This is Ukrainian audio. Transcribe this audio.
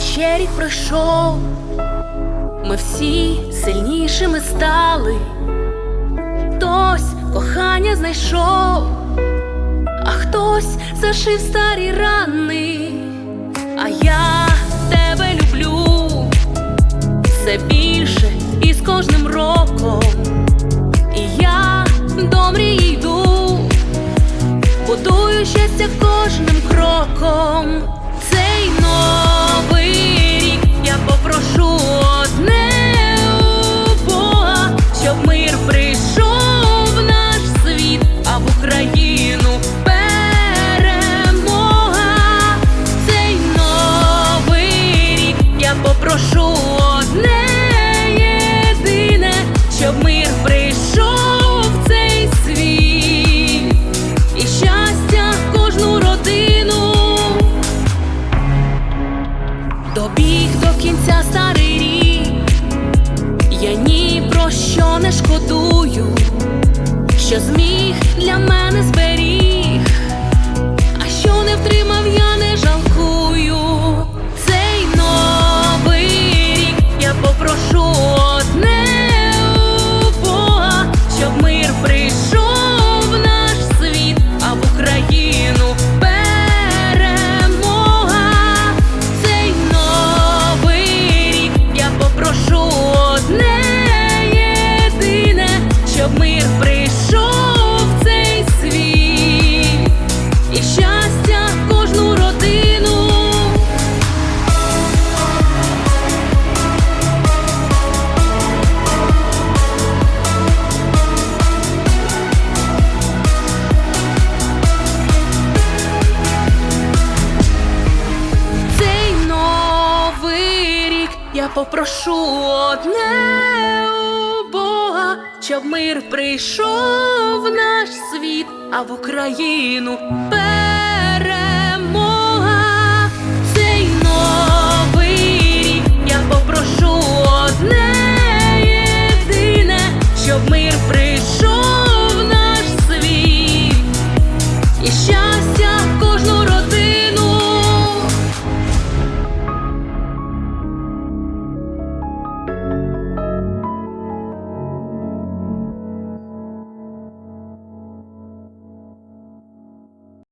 ще рік пройшов, ми всі сильнішими стали, хтось кохання знайшов, а хтось зашив старі рани, а я тебе люблю. Все більше і з кожним роком, і я до мрії йду, будую щастя. добіг до кінця старий рік, я ні про що не шкодую, що зміг для мене. попрошу одне у Бога, щоб мир прийшов в наш світ, а в Україну перемога цей новий рік я попрошу одне єдине, щоб мир прийшов в наш світ. І ще